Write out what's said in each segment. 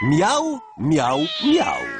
喵喵喵。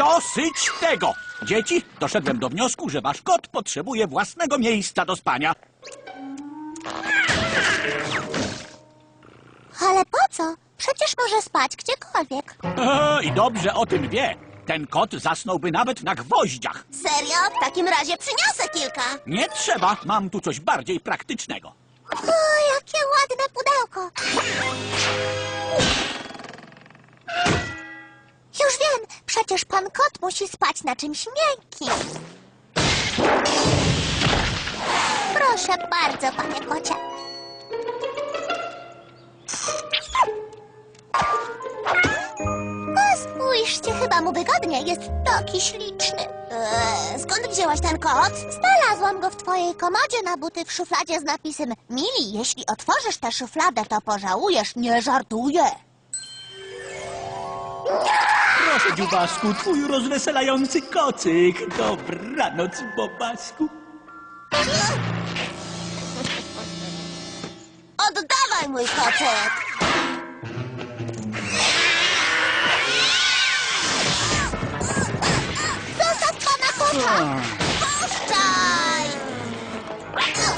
Dosyć tego! Dzieci, doszedłem do wniosku, że wasz kot potrzebuje własnego miejsca do spania. Ale po co? Przecież może spać gdziekolwiek. E, I dobrze o tym wie. Ten kot zasnąłby nawet na gwoździach. Serio? W takim razie przyniosę kilka. Nie trzeba, mam tu coś bardziej praktycznego. O, jakie ładne pudełko. Już wiem, przecież pan kot musi spać na czymś miękkim. Proszę bardzo, panie kocie. O, spójrzcie, chyba mu wygodnie, jest taki śliczny. Eee, skąd wzięłaś ten kot? Znalazłam go w twojej komodzie na buty w szufladzie z napisem Mili, jeśli otworzysz tę szufladę, to pożałujesz, nie żartuję. Proszę, dziubasku, twój rozweselający kocyk. Dobranoc, bobasku. Oddawaj mój kocyk! Zostaw pana kota! Puszczaj!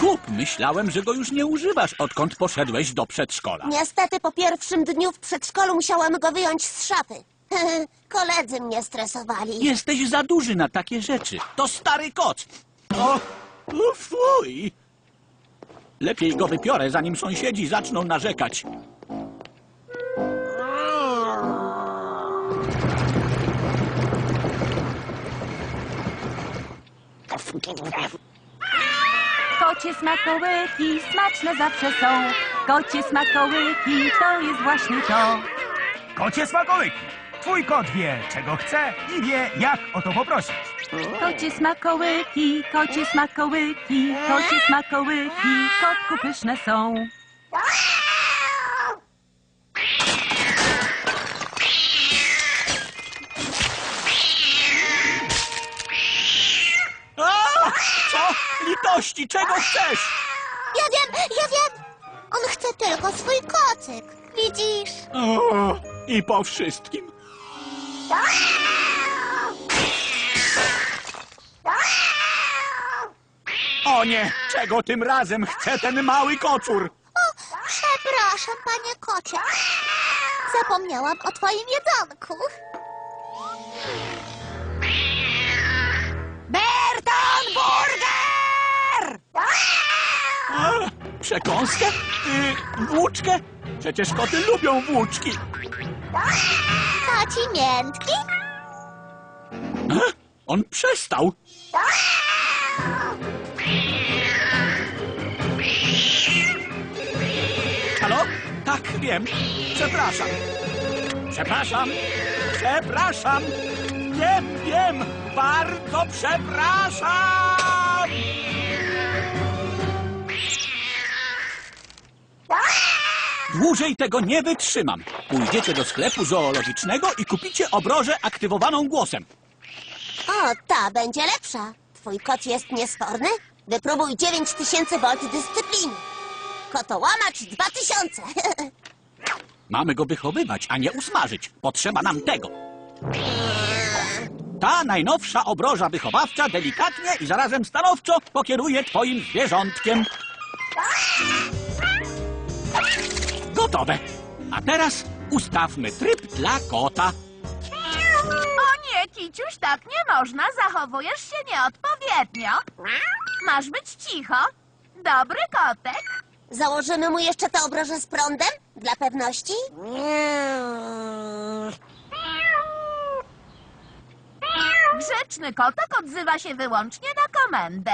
Kup, myślałem, że go już nie używasz, odkąd poszedłeś do przedszkola. Niestety po pierwszym dniu w przedszkolu musiałam go wyjąć z szafy. Koledzy mnie stresowali. Jesteś za duży na takie rzeczy. To stary kot. O, o fuj. Lepiej go wypiorę, zanim sąsiedzi zaczną narzekać. Kocie smakołyki smaczne zawsze są. Kocie smakołyki to jest właśnie to. Kocie smakołyki. Twój kot wie, czego chce i wie, jak o to poprosić. Kocie smakołyki, kocie smakołyki, kocie smakołyki, kotku pyszne są. A! Co? Litości, czego chcesz? Ja wiem, ja wiem! On chce tylko swój kocyk. Widzisz? O, I po wszystkim. O nie, czego tym razem chce ten mały kocur? O, przepraszam, panie kocie. Zapomniałam o twoim jedzonku. Berton Burger! A, przekąskę? Y, włóczkę? Przecież koty lubią włóczki. Koci miętki? A, on przestał. Halo? Tak, wiem. Przepraszam. Przepraszam. Przepraszam. Wiem, wiem. Bardzo przepraszam. Dłużej tego nie wytrzymam. Pójdziecie do sklepu zoologicznego i kupicie obrożę aktywowaną głosem. O, ta będzie lepsza. Twój kot jest niesporny? Wypróbuj 9000 volt dyscypliny. Kotołamacz 2000. Mamy go wychowywać, a nie usmażyć. Potrzeba nam tego. Ta najnowsza obroża wychowawcza delikatnie i zarazem stanowczo pokieruje twoim zwierzątkiem. Gotowe. A teraz ustawmy tryb dla kota. O nie, Kiciuś, tak nie można. Zachowujesz się nieodpowiednio. Masz być cicho. Dobry kotek. Założymy mu jeszcze tę obrożę z prądem? Dla pewności? Grzeczny kotek odzywa się wyłącznie na komendę.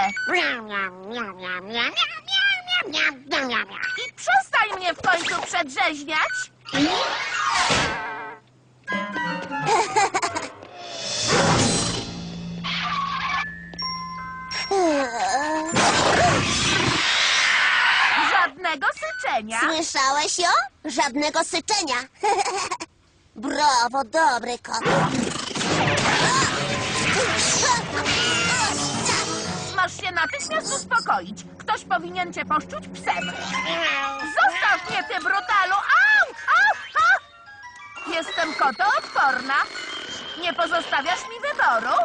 I Przestań mnie w końcu przedrzeźniać! Żadnego syczenia! Słyszałeś ją? Żadnego syczenia. Brawo, dobry kot. Uspokoić. Ktoś powinien cię poszczuć psem. Zostaw mnie, ty brutalu! Au! Au! Au! Jestem kotoodporna. Nie pozostawiasz mi wyboru?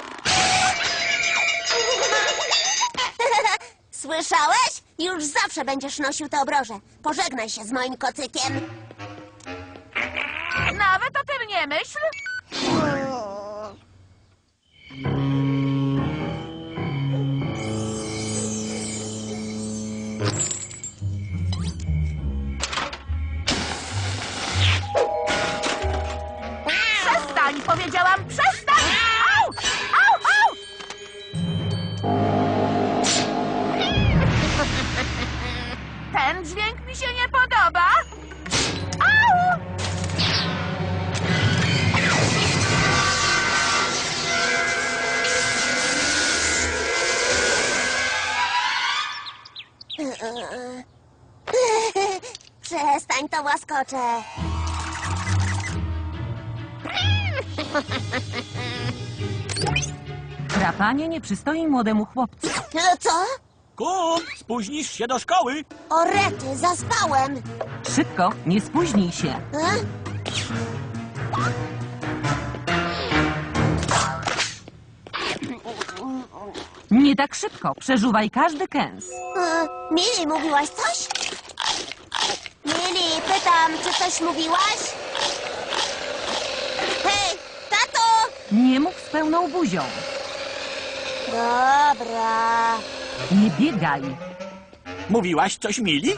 Słyszałeś? Już zawsze będziesz nosił te obroże. Pożegnaj się z moim kocykiem. Nawet o tym nie myśl. Powiedziałam, przestań! Au! Au! Au! Ten dźwięk mi się nie podoba. Au! Przestań, to łaskocze. Drapanie nie przystoi młodemu chłopcu. E, Co? Kup, spóźnisz się do szkoły. O rety, zaspałem. Szybko, nie spóźnij się. E? Nie tak szybko, przeżuwaj każdy kęs. E, Mili, mówiłaś coś? Mili, pytam, czy coś mówiłaś? Hej, tato! Nie mów z pełną buzią. Dobra. Nie biegaj. Mówiłaś coś mili?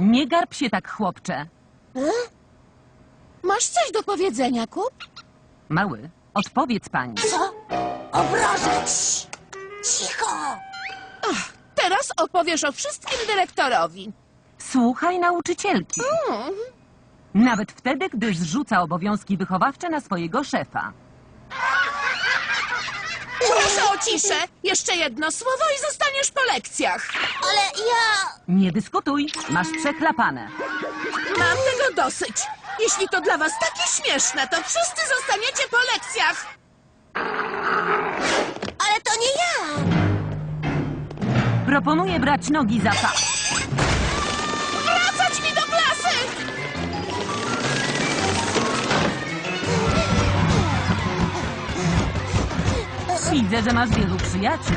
Nie garb się tak, chłopcze. Masz coś do powiedzenia, Kup? Mały, odpowiedz pani. Co? Cii. Cicho! Teraz opowiesz o wszystkim dyrektorowi. Słuchaj nauczycielki. Nawet wtedy, gdy zrzuca obowiązki wychowawcze na swojego szefa. Proszę o ciszę. Jeszcze jedno słowo i zostaniesz po lekcjach. Ale ja... Nie dyskutuj, masz przechlapane. Mam tego dosyć. Jeśli to dla was takie śmieszne, to wszyscy zostaniecie po lekcjach. Ale to nie ja! Proponuję brać nogi za pas. Widzę, że masz wielu przyjaciół.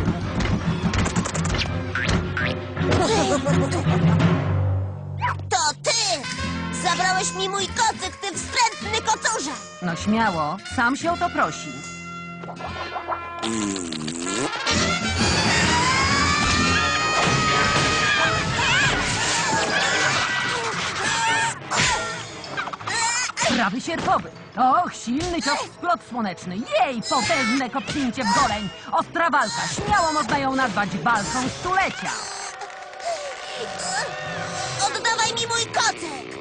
To ty! Zabrałeś mi mój kocyk, ty wstrętny kocurze! No śmiało, sam się o to prosi. Prawy sierpowy. Och, silny cios w splot słoneczny. Jej, potężne kopnięcie w goleń. Ostra walka. Śmiało można ją nazwać walką stulecia. Oddawaj mi mój kocyk!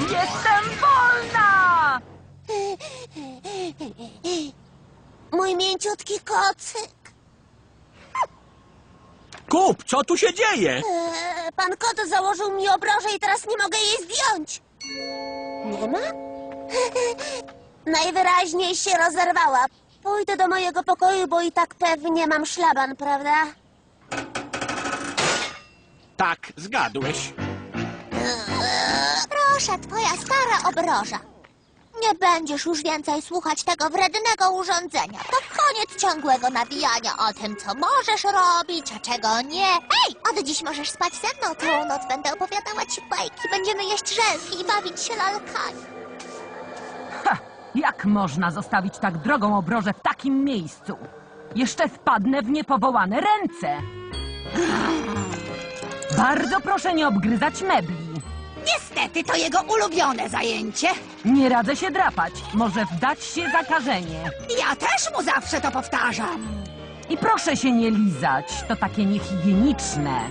Jestem wolna! Mój mięciutki kocyk. Kup, co tu się dzieje? Eee, Pan kot założył mi obrożę i teraz nie mogę jej zdjąć. Nie ma? Najwyraźniej się rozerwała. Pójdę do mojego pokoju, bo i tak pewnie mam szlaban, prawda? Tak, zgadłeś. Proszę, twoja stara obroża. Nie będziesz już więcej słuchać tego wrednego urządzenia. To koniec ciągłego nawijania o tym, co możesz robić, a czego nie. Hej, od dziś możesz spać ze mną. Całą noc będę opowiadała ci bajki. Będziemy jeść żelki i bawić się lalkami. Ha! Jak można zostawić tak drogą obrożę w takim miejscu? Jeszcze wpadnę w niepowołane ręce. Bardzo proszę nie obgryzać mebli. Niestety to jego ulubione zajęcie. Nie radzę się drapać. Może wdać się zakażenie. Ja też mu zawsze to powtarzam. I proszę się nie lizać, to takie niehigieniczne.